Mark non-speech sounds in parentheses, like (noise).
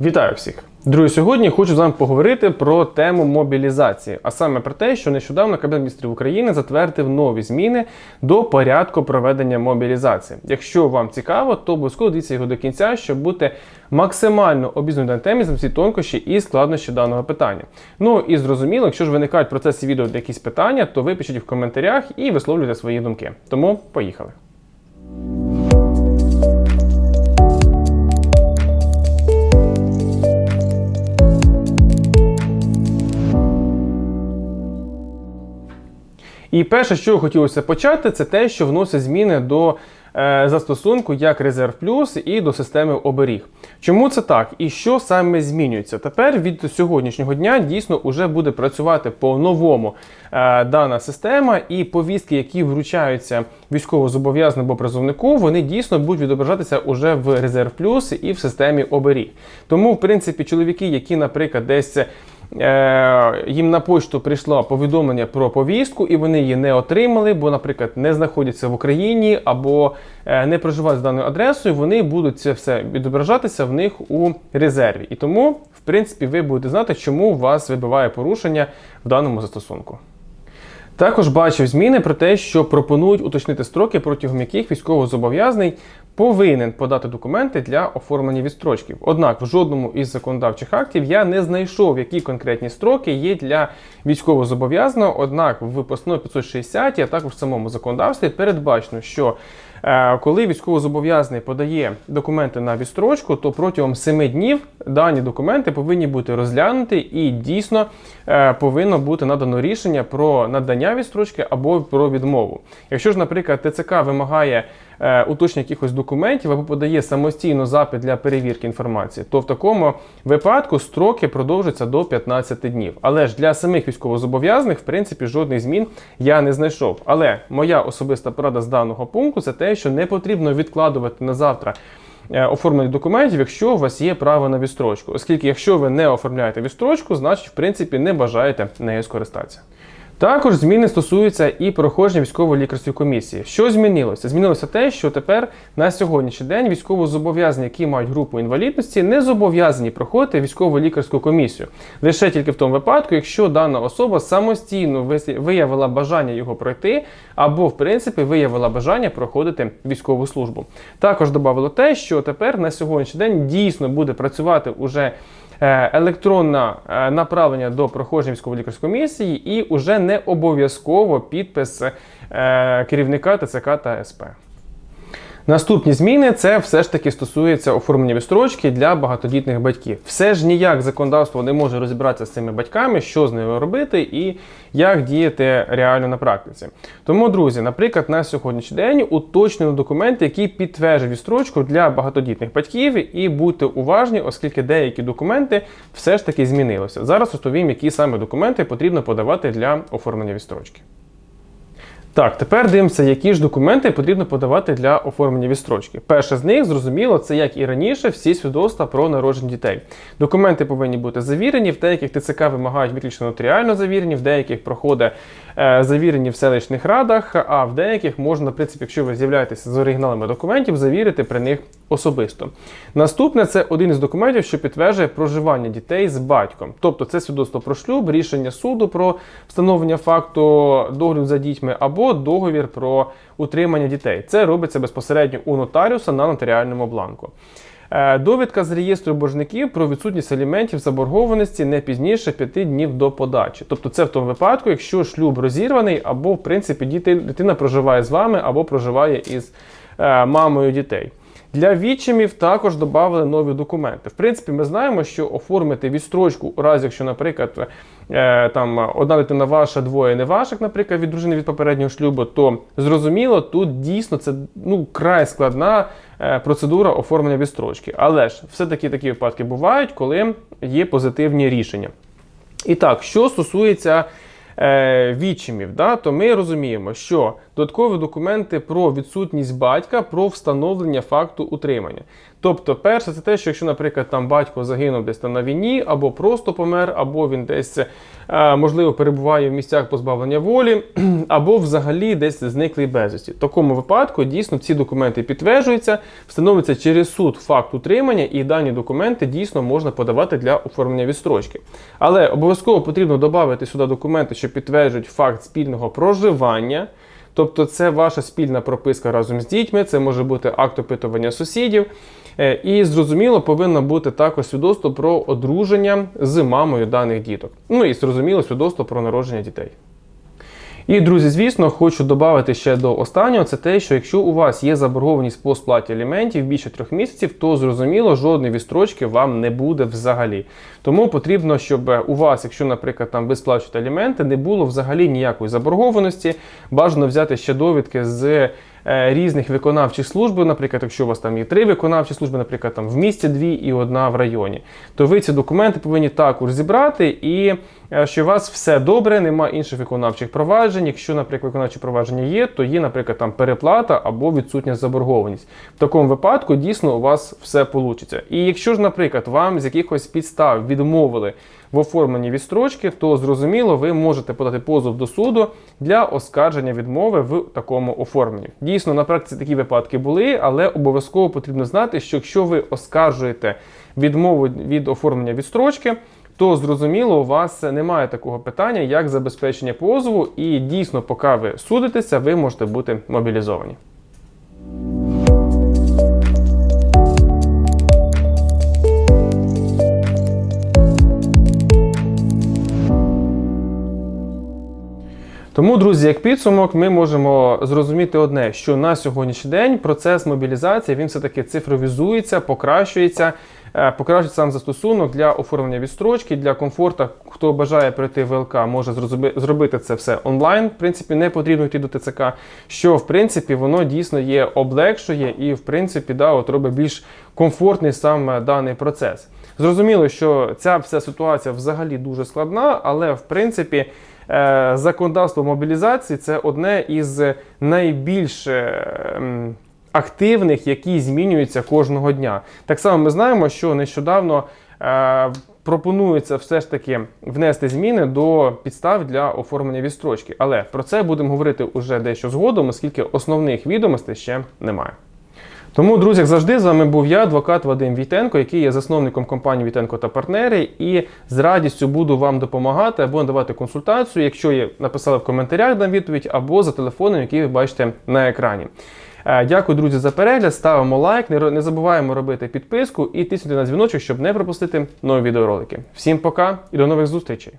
Вітаю всіх! Друзі, сьогодні хочу з вами поговорити про тему мобілізації, а саме про те, що нещодавно Кабінет міністрів України затвердив нові зміни до порядку проведення мобілізації. Якщо вам цікаво, то обов'язково дивіться його до кінця, щоб бути максимально обізнаним на темі за всі тонкощі і складнощі даного питання. Ну і зрозуміло, якщо ж виникають в процесі відео якісь питання, то ви пишіть в коментарях і висловлюйте свої думки. Тому поїхали. І перше, що хотілося почати, це те, що вносить зміни до е, застосунку як Резерв Плюс і до системи оберіг. Чому це так? І що саме змінюється? Тепер від сьогоднішнього дня дійсно вже буде працювати по-новому е, дана система, і повістки, які вручаються військовозобов'язаному або призовнику, вони дійсно будуть відображатися уже в Резерв Плюс і в системі оберіг. Тому, в принципі, чоловіки, які, наприклад, десь. Е, їм на почту прийшло повідомлення про повістку, і вони її не отримали, бо, наприклад, не знаходяться в Україні або е, не проживають з даною адресою. Вони будуть це все відображатися в них у резерві. І тому, в принципі, ви будете знати, чому вас вибиває порушення в даному застосунку. Також бачив зміни про те, що пропонують уточнити строки, протягом яких військовозобов'язаний повинен подати документи для оформлення відстрочки. Однак в жодному із законодавчих актів я не знайшов, які конкретні строки є для військовозобов'язаного. Однак в постанові 560, а також в самому законодавстві передбачено, що е, коли військовозобов'язаний подає документи на відстрочку, то протягом 7 днів дані документи повинні бути розглянуті і дійсно е, повинно бути надано рішення про надання відстрочки або про відмову. Якщо ж, наприклад, ТЦК вимагає уточнення якихось документів або подає самостійно запит для перевірки інформації, то в такому випадку строки продовжуються до 15 днів. Але ж для самих військовозобов'язаних, в принципі, жодних змін я не знайшов. Але моя особиста порада з даного пункту це те, що не потрібно відкладувати на завтра. е, Оформлення документів, якщо у вас є право на відстрочку, оскільки якщо ви не оформляєте відстрочку, значить в принципі не бажаєте нею скористатися. Також зміни стосуються і проходження військово лікарської комісії. Що змінилося? Змінилося те, що тепер на сьогоднішній день військовозобов'язані, які мають групу інвалідності, не зобов'язані проходити військово лікарську комісію. Лише тільки в тому випадку, якщо дана особа самостійно виявила бажання його пройти, або в принципі виявила бажання проходити військову службу. Також додавало те, що тепер на сьогоднішній день дійсно буде працювати уже електронне е, направлення до проходження військово-лікарської комісії і уже не обов'язково підпис е, керівника ТЦК та СП. Наступні зміни це все ж таки стосується оформлення відстрочки для багатодітних батьків. Все ж ніяк законодавство не може розібратися з цими батьками, що з ними робити і як діяти реально на практиці. Тому, друзі, наприклад, на сьогоднішній день уточнено документи, які підтверджують відстрочку для багатодітних батьків, і будьте уважні, оскільки деякі документи все ж таки змінилися. Зараз розповім, які саме документи потрібно подавати для оформлення відстрочки. Так, тепер дивимося, які ж документи потрібно подавати для оформлення відстрочки. Перше з них, зрозуміло, це як і раніше, всі свідоцтва про народження дітей. Документи повинні бути завірені, в деяких ТЦК вимагають виключно нотаріально завірені, в деяких проходить завірені в селищних радах, а в деяких можна, в принципі, якщо ви з'являєтеся з оригіналами документів, завірити при них особисто. Наступне це один із документів, що підтверджує проживання дітей з батьком. Тобто це свідоцтво про шлюб, рішення суду про встановлення факту догляду за дітьми або договір про утримання дітей. Це робиться безпосередньо у нотаріуса на нотаріальному бланку. Е, Довідка з реєстру боржників про відсутність аліментів заборгованості не пізніше 5 днів до подачі. Тобто це в тому випадку, якщо шлюб розірваний, або в принципі дитина проживає з вами, або проживає із е, мамою дітей. Для відчимів також додали нові документи. В принципі, ми знаємо, що оформити відстрочку, у разі, якщо, наприклад, там одна дитина ваша, двоє не ваших, наприклад, від дружини від попереднього шлюбу, то зрозуміло, тут дійсно це ну край складна е, процедура оформлення відстрочки. Але ж все-таки такі випадки бувають, коли є позитивні рішення. І так, що стосується е, да, то ми розуміємо, що додаткові документи про відсутність батька про встановлення факту утримання. Тобто, перше, це те, що якщо, наприклад, там батько загинув десь там на війні, або просто помер, або він десь е, можливо перебуває в місцях позбавлення волі, (clears throat) або взагалі десь зниклий безвісті. В такому випадку дійсно ці документи підтверджуються, встановлюється через суд факт утримання, і дані документи дійсно можна подавати для оформлення відстрочки. Але обов'язково потрібно додати сюди документи, що підтверджують факт спільного проживання. Тобто це ваша спільна прописка разом з дітьми, це може бути акт опитування сусідів. Е, І зрозуміло, повинно бути також свідоцтво про одруження з мамою даних діток. Ну і зрозуміло, свідоцтво про народження дітей. І, друзі, звісно, хочу додати ще до останнього, це те, що якщо у вас є заборгованість по сплаті аліментів більше трьох місяців, то зрозуміло, жодної відстрочки вам не буде взагалі. Тому потрібно, щоб у вас, якщо, наприклад, там ви сплачуєте аліменти, не було взагалі ніякої заборгованості. Бажано взяти ще довідки з різних виконавчих служб, наприклад, якщо у вас там є три виконавчі служби, наприклад, там в місті дві і одна в районі, то ви ці документи повинні також зібрати і е, що у вас все добре, немає інших виконавчих проваджень. Якщо, наприклад, виконавчі провадження є, то є, наприклад, там переплата або відсутня заборгованість. В такому випадку дійсно у вас все вийде. І якщо ж, наприклад, вам з якихось підстав відмовили в оформленні відстрочки, то зрозуміло, ви можете подати позов до суду для оскарження відмови в такому оформленні. Дійсно, на практиці такі випадки були, але обов'язково потрібно знати, що якщо ви оскаржуєте відмову від оформлення відстрочки, то зрозуміло, у вас немає такого питання, як забезпечення позову, і дійсно, поки ви судитеся, ви можете бути мобілізовані. Тому, друзі, як підсумок, ми можемо зрозуміти одне, що на сьогоднішній день процес мобілізації він все-таки цифровізується, покращується, е, покращується сам застосунок для оформлення відстрочки, для комфорту. Хто бажає пройти ВЛК, може зробити це все онлайн. В принципі, не потрібно йти до ТЦК. Що в принципі воно дійсно є облегшує і, в принципі, да, от робить більш комфортний сам е, даний процес. Зрозуміло, що ця вся ситуація взагалі дуже складна, але в принципі. Е, Законодавство мобілізації це одне із найбільш е, активних, які змінюються кожного дня. Так само ми знаємо, що нещодавно е, пропонується все ж таки внести зміни до підстав для оформлення відстрочки. Але про це будемо говорити уже дещо згодом, оскільки основних відомостей ще немає. Тому, друзі, як завжди, з вами був я, адвокат Вадим Війтенко, який є засновником компанії Війтенко та партнери, і з радістю буду вам допомагати або надавати консультацію, якщо є, написали в коментарях, дам відповідь, або за телефоном, який ви бачите на екрані. Е, Дякую, друзі, за перегляд. Ставимо лайк, не забуваємо робити підписку і тиснути на дзвіночок, щоб не пропустити нові відеоролики. Всім пока і до нових зустрічей!